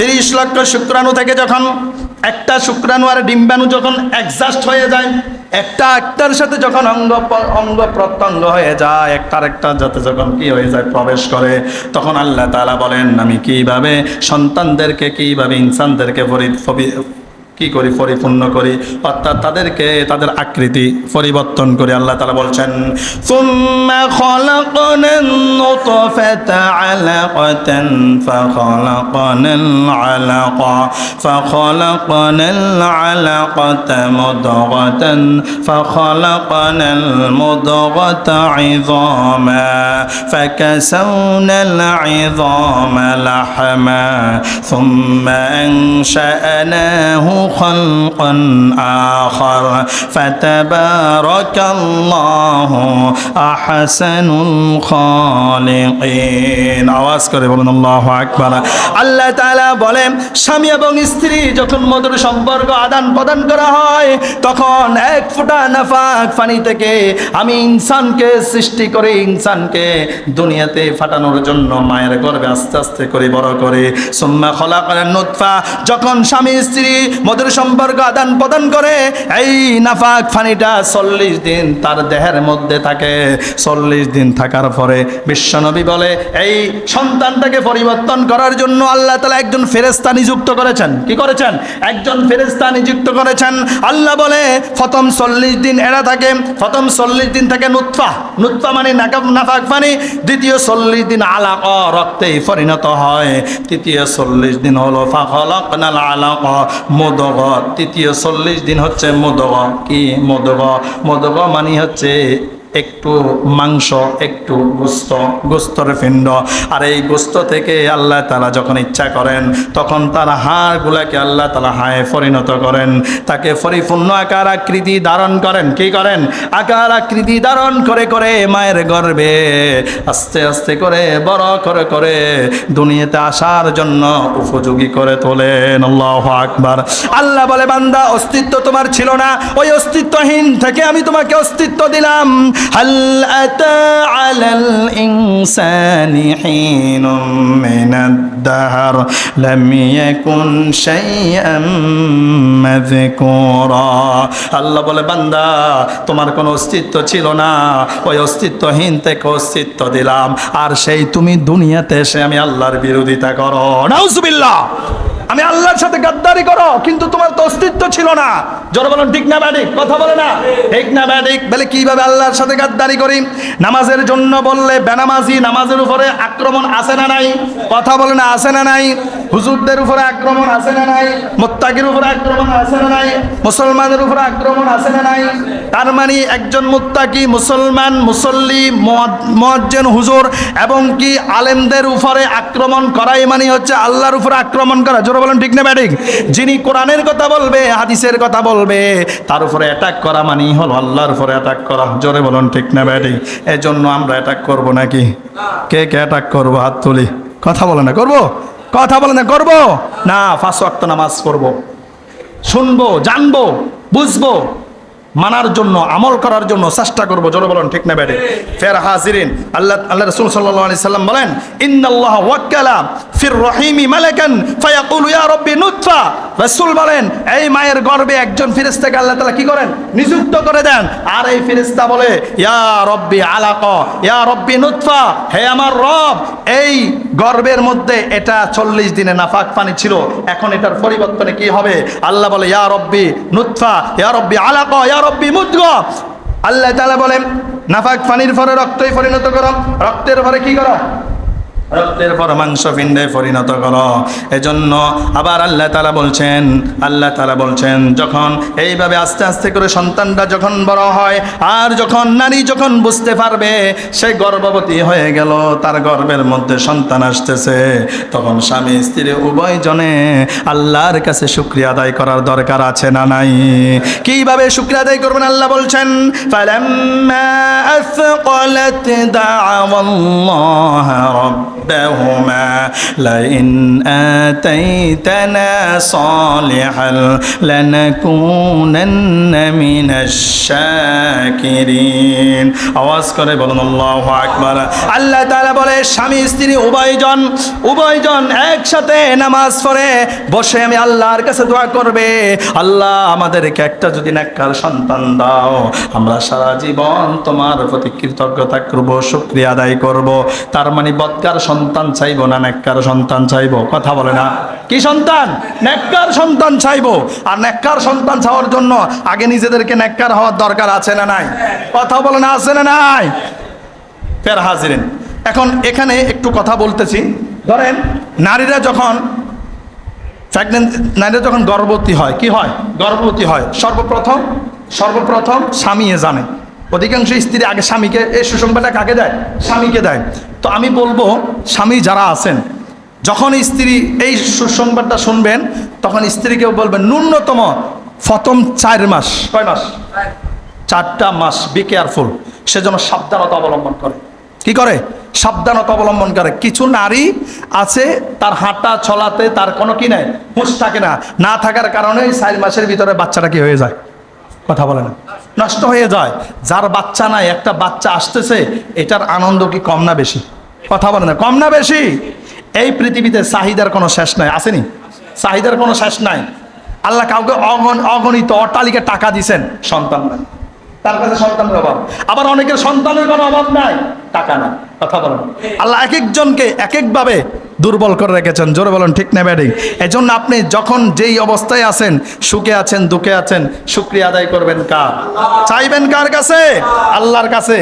তিরিশ লক্ষ শুক্রাণু থেকে যখন একটা শুক্রাণু আর ডিম্বাণু যখন অ্যাডজাস্ট হয়ে যায়, একটা একটার সাথে যখন অঙ্গ অঙ্গ প্রত্যঙ্গ হয়ে যায়, একটার একটা যাতে যখন কি হয়ে যায়, প্রবেশ করে, তখন আল্লাহ তালা বলেন, আমি কীভাবে সন্তানদেরকে, কীভাবে ইনসানদেরকে কি করি পরিপূর্ণ করি অর্থাৎ তাদেরকে তাদের আকৃতি পরিবর্তন করে আল্লাহ তালা বলছেন ثم خلقنا النطفة علقة فخلقنا العلقة فخلقنا العلقة مضغة فخلقنا المضغة عظاما فكسونا العظام لحما ثم أنشأناه خلقا آخر فتبارك الله أحسن الخالقين আওয়াজ করে বলুন আল্লাহু আকবার আল্লাহ তাআলা বলেন স্বামী এবং স্ত্রী যখন মধুর সম্পর্ক আদান প্রদান করা হয় তখন এক ফোঁটা নাফাক পানি থেকে আমি ইনসানকে সৃষ্টি করে ইনসানকে দুনিয়াতে ফাটানোর জন্য মায়ের গর্ভে আস্তে আস্তে করে বড় করে সুম্মা খলা করেন নুৎফা যখন স্বামী স্ত্রী মধুর সম্পর্ক আদান প্রদান করে, এই নাফাক ফানিটা চল্লিশ দিন তার দেহের মধ্যে থাকে। চল্লিশ দিন থাকার পরে বিশ্বনবী বলে, এই সন্তানটাকে পরিবর্তন করার জন্য আল্লাহ তালা একজন ফেরেস্তা নিযুক্ত করেছেন। কি করেছেন? একজন ফেরেস্তা নিযুক্ত করেছেন। আল্লাহ বলে প্রথম চল্লিশ দিন এরা থাকে প্রথম চল্লিশ দিন থাকে নুৎফা নুৎফা মানে নাফাক পানি দ্বিতীয় চল্লিশ দিন আলাক রক্তে পরিণত হয়। তৃতীয় চল্লিশ দিন হলো ফাখলক আলাক মোদগ তৃতীয় চল্লিশ দিন হচ্ছে মোদগ। কি মোদগ? মোদগ মানি হচ্ছে একটু মাংস, একটু গোস্ত, গোস্তর পিণ্ড আর এই গোস্ত থেকে আল্লাহ তালা যখন ইচ্ছা করেন, তখন তার হাড়গুলাকে আল্লাহ তালা হায় পরিণত করেন। তাকে পরিপূর্ণ আকার আকৃতি ধারণ করেন। কি করেন? আকার আকৃতি ধারণ করে করে মায়ের গর্ভে আস্তে আস্তে করে, বড় করে করে দুনিয়াতে আসার জন্য উপযোগী করে তোলেন। আল্লাহ আকবার। আল্লাহ বলে, বান্দা, অস্তিত্ব তোমার ছিল না। ওই অস্তিত্বহীন থেকে আমি তোমাকে অস্তিত্ব দিলাম। হাল আতা আলাল ইনসানি হিনুম মিনাদ-দাহর লাম ইয়াকুন শাইআম মাযকুরা আল্লাহ বলে, বান্দা, তোমার কোনো অস্তিত্ব ছিল না। ওই অস্তিত্বহীন থেকে অস্তিত্ব দিলাম। আর সেই তুমি দুনিয়াতে এসে আমি আল্লাহর বিরোধিতা করো। নাউজুবিল্লাহ। আমি আল্লাহর সাথে গাদ্দারি করো, কিন্তু তোমার তো অস্তিত্ব ছিল না। জোর বলুন, ঠিক না ব্যাডিক কথা বলে না? ঠিক না ব্যাডিক বলে কীভাবে আল্লাহর সাথে গাদ্দারি করি? নামাজের জন্য বললে বেনামাজি, নামাজের উপরে আক্রমণ আসে না নাই? কথা বলে না আসে না নাই? হুজুরদের উপরে আক্রমণ আছে না নাই? মোত্তাকির উপরে আক্রমণ আছে না নাই? মুসলমানের উপরে আক্রমণ আছে না নাই? তার মানে একজন মুত্তাকি মুসলমান, মুসল্লি মজ্জেন হুজুর এবং কি আলেমদের উপরে আক্রমণ করাই মানে হচ্ছে আল্লাহর উপরে আক্রমণ করা। জোরে বলেন ঠিক না ব্যাডিক যিনি কোরআনের কথা বলবে, হাদিসের কথা বলবে, তার উপরে অ্যাটাক করা মানেই হলো আল্লাহর উপরে অ্যাটাক করা। জোরে বলুন ঠিক না ব্যাডিক এজন্য আমরা অ্যাটাক করব নাকি? কে কে অ্যাটাক করব? হাত তুলি। কথা বলে না, করব? কথা বলে না, করব? না ফাঁস ওয়াক্ত নামাজ করব। শুনব, জানব, বুঝব, মানার জন্য, আমল করার জন্য চেষ্টা করব। জোরে বলেন, ঠিক না বেড়ে ফের হাজিরিন। আল্লাহ আল্লাহ রসুল সাল্লাহ সাল্লাম বলেন ইন্দাল্লাহ ওয়াক্কালা ফির রহিমি মালেকেন ফায়াকুলু ইয়া রব্বি নুতফা। রাসূল বলেন, এই মায়ের গর্ভে একজন ফেরেশতাকে আল্লাহ তাআলা কি করেন? নিযুক্ত করে দেন। আর এই ফেরেশতা বলে, ইয়া রব্বি আলাকা, ইয়া রব্বি নুতফা, হে আমার রব, এই গর্ভের মধ্যে এটা চল্লিশ দিনে নাফাক পানি ছিল, এখন এটার পরিবর্তনে কি হবে? আল্লাহ বলে, ইয়া রব্বি নুতফা, ইয়া রব্বি আলাকা, ইয়া রব্বি মুদগ আল্লাহ তাআলা বলেন, নাফাক পানির পরে রক্তই পরিণত করো। রক্তের পরে কি করো? রক্তের পর মাংস পিণ্ডে পরিণত করো এজন্য আবার আল্লাহ তালা বলছেন আল্লাহ তালা বলছেন যখন এইভাবে আস্তে আস্তে করে সন্তানটা যখন বড় হয় আর যখন নারী যখন বুঝতে পারবে সে গর্ভবতী হয়ে গেল তার গর্ভের মধ্যে সন্তান আসতেছে তখন স্বামী স্ত্রী উভয় জনে আল্লাহর কাছে শুক্রিয়া আদায় করার দরকার আছে না নাই কিভাবে শুক্রিয়া আদায় করবেন আল্লাহ বলছেন فلما أثقلت دعوا الله رب ربهما لئن آتيتنا صالحا لنكونن من الشاكرين আওয়াজ করে বলুন আল্লাহু আকবার আল্লাহ তাআলা বলে স্বামী স্ত্রী উভয়জন উভয়জন একসাথে নামাজ পড়ে বসে আমি আল্লাহর কাছে দোয়া করবে আল্লাহ আমাদেরকে একটা যদি নেককার সন্তান দাও আমরা সারা জীবন তোমার প্রতি কৃতজ্ঞতা করব শুক্রিয়া আদায় করব তার মানে বৎকার সন্তান চাইব না, নেককার সন্তান চাইব? কথা বলে না। কি সন্তান? নেককার সন্তান চাইব। আর নেককার সন্তান চাওয়ার জন্য আগে নিজেদেরকে নেককার হওয়ার দরকার আছে না নাই? কথা বলে না, আছে না নাই? ফের হাজিরেন। এখন এখানে একটু কথা বলতেছি। ধরেন, নারীরা যখন নারীরা যখন গর্ভবতী হয়, কি হয়? গর্ভবতী হয়। সর্বপ্রথম সর্বপ্রথম স্বামী জানে। অধিকাংশ স্ত্রী আগে স্বামীকে এই সুসংবাদটা কাকে দেয়? স্বামীকে দেয়। তো আমি বলব, স্বামী যারা আছেন, যখন স্ত্রী এই সুসংবাদটা শুনবেন, তখন স্ত্রীকেও বলবেন, ন্যূনতম প্রথম চার মাস। কয় মাস? চারটা মাস বি কেয়ারফুল সে যেন সাবধানতা অবলম্বন করে। কি করে? সাবধানতা অবলম্বন করে। কিছু নারী আছে, তার হাঁটা চলাতে তার কোনো কি নাই, হুঁশ থাকে না। না থাকার কারণে চার মাসের ভিতরে বাচ্চাটা কি হয়ে যায়? কথা বলে না। নষ্ট হয়ে যায়। যার বাচ্চা নাই, একটা বাচ্চা আসতেছে, এটার আনন্দ কি কম না বেশি? কথা বলে না, কম না বেশি? এই পৃথিবীতে চাহিদার কোনো শেষ নাই, আসেনি? চাহিদার কোনো শেষ নাই। আল্লাহ কাউকে অগণ, অগণিত অট্টালিকে টাকা দিছেন, সন্তান নাই। তার কাছে সন্তানের অভাব। আবার অনেকের সন্তানের কোনো অভাব নাই, টাকা না কথা বলেন। আল্লাহ এক একজনকে এক একভাবে দুর্বল করে রেখেছেন, জোরে বলেন, ঠিক না ব্যাডিং? এজন্য আপনি যখন যেই অবস্থায় আছেন, সুখে আছেন, দুঃখে আছেন শুক্রিয়া আদায় করবেন কার? চাইবেন কার কাছে? আল্লাহর কাছে।